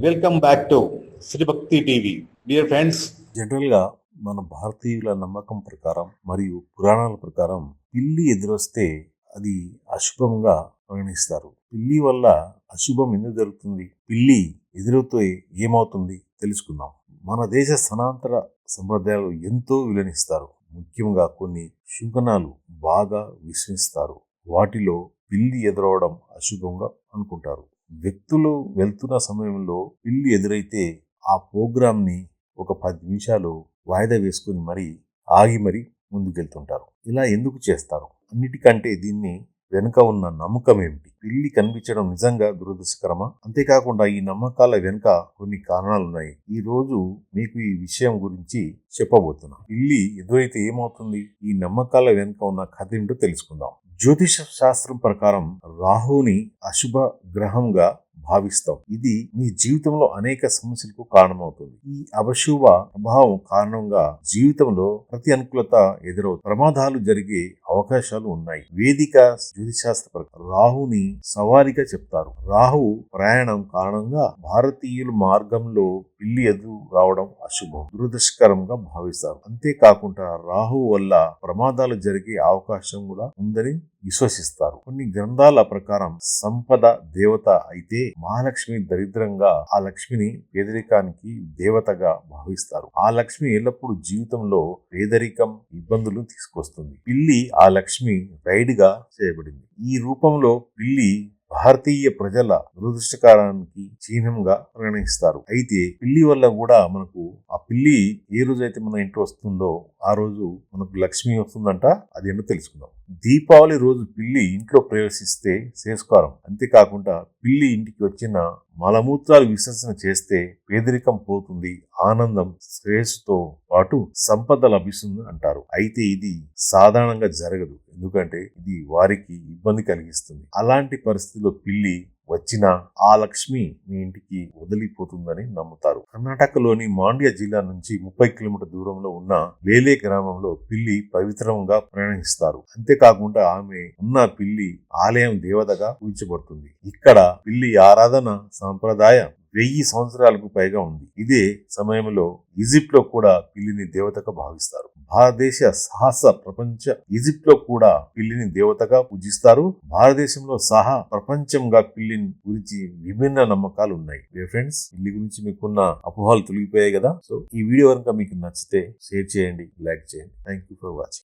Welcome back to Sri Bhakti TV dear friends జనరల్గా మన భారతీయుల నమ్మకం ప్రకారం మరియు పురాణాల ప్రకారం పిల్లి ఎదురొస్తే అది అశుభంగా పరిగణిస్తారు. పిల్లి వల్ల అశుభం ఎందుకు జరుగుతుంది? పిల్లి ఎదురుతో ఏమవుతుంది? తెలుసుకుందాం. మన దేశ సనాతన సంప్రదాయాలు ఎంతో విలనిస్తారు. ముఖ్యంగా కొన్ని శుంకణాలు బాగా విశ్వసిస్తారు వాటిలో పిల్లి ఎదురవడం అశుభంగా అనుకుంటారు. వ్యక్తులు వెళ్తున్న సమయంలో పిల్లి ఎదురైతే ఆ ప్రోగ్రామ్ని ఒక పది నిమిషాలు వాయిదా వేసుకుని మరీ ఆగి మరీ ముందుకెళ్తుంటారు. ఇలా ఎందుకు చేస్తారు? అన్నిటికంటే దీన్ని వెనుక ఉన్న నమ్మకం ఏమిటి? పిల్లి కనిపించడం నిజంగా దురదృష్టకరమా? అంతేకాకుండా ఈ నమ్మకాల వెనుక కొన్ని కారణాలున్నాయి. ఈ రోజు మీకు ఈ విషయం గురించి చెప్పబోతున్నా. పిల్లి ఎదురైతే ఏమవుతుంది? ఈ నమ్మకాల వెనుక ఉన్న కథ ఏమిటో తెలుసుకుందాం. జ్యోతిష శాస్త్రం ప్రకారం రాహుని అశుభ గ్రహంగా భావిస్తాం. ఇది మీ జీవితంలో అనేక సమస్యలకు కారణమవుతుంది. ఈ అపశుభ ప్రభావం కారణంగా జీవితంలో ప్రతి అనుకూలత ఎదురవుతుంది ప్రమాదాలు జరిగే అవకాశాలు ఉన్నాయి. వేదిక జ్యోతిశాస్త్ర ప్రకారం రాహుని సవారిగా చెప్తారు. రాహు ప్రయాణం కారణంగా భారతీయుల మార్గంలో పిల్లి ఎదురు రావడం అశుభం దురదృష్టకరంగా భావిస్తారు. అంతేకాకుండా రాహు వల్ల ప్రమాదాలు జరిగే అవకాశం కూడా ఉందని విశ్వసిస్తారు. కొన్ని గ్రంథాల ప్రకారం సంపద దేవత అయితే మహాలక్ష్మి దరిద్రంగా ఆ లక్ష్మిని పేదరికానికి దేవతగా భావిస్తారు. ఆ లక్ష్మి ఎల్లప్పుడూ జీవితంలో పేదరికం ఇబ్బందులు తీసుకొస్తుంది. పిల్లి ఆ లక్ష్మి రైడ్గా చేయబడింది. ఈ రూపంలో పిల్లి భారతీయ ప్రజల దురదృష్టకారానికి చిహ్నంగా పరిగణిస్తారు. అయితే పిల్లి వల్ల కూడా మనకు ఆ పిల్లి ఏ రోజు అయితే మన ఇంటి వస్తుందో ఆ రోజు మనకు లక్ష్మి వస్తుందంట అది ఏంటో తెలుసుకుందాం. దీపావళి రోజు పిల్లి ఇంట్లో ప్రవేశిస్తే శేస్కారం అంతేకాకుండా పిల్లి ఇంటికి వచ్చిన మలమూత్రాలు విసర్జన చేస్తే పేదరికం పోతుంది ఆనందం శ్రేయస్సుతో పాటు సంపద లభిస్తుంది అంటారు. అయితే ఇది సాధారణంగా జరగదు. ఎందుకంటే ఇది వారికి ఇబ్బంది కలిగిస్తుంది. అలాంటి పరిస్థితిలో పిల్లి వచ్చిన ఆ లక్ష్మి మీ ఇంటికి వదిలిపోతుందని నమ్ముతారు. కర్ణాటకలోని మాండ్య జిల్లా నుంచి ముప్పై కిలోమీటర్ దూరంలో ఉన్న వేలే గ్రామంలో పిల్లి పవిత్రంగా ప్రయాణిస్తారు. అంతేకాకుండా ఆమె ఉన్న పిల్లి ఆలయం దేవతగా పూజించబడుతుంది. ఇక్కడ పిల్లి ఆరాధన సాంప్రదాయం వెయ్యి సంవత్సరాలకు పైగా ఉంది. ఇదే సమయంలో ఈజిప్ట్లో కూడా పిల్లిని దేవతగా భావిస్తారు. భారతదేశ సాహస ప్రపంచ ఈజిప్ట్లో కూడా పిల్లిని దేవతగా పూజిస్తారు. భారతదేశంలో సహా ప్రపంచంగా పిల్లిని గురించి విభిన్న నమ్మకాలు ఉన్నాయి. ఫ్రెండ్స్ పిల్లి గురించి మీకున్న అపోహాలు తొలగిపోయాయి కదా. సో ఈ వీడియో కనుక మీకు నచ్చితే షేర్ చేయండి లైక్ చేయండి. Thank you for watching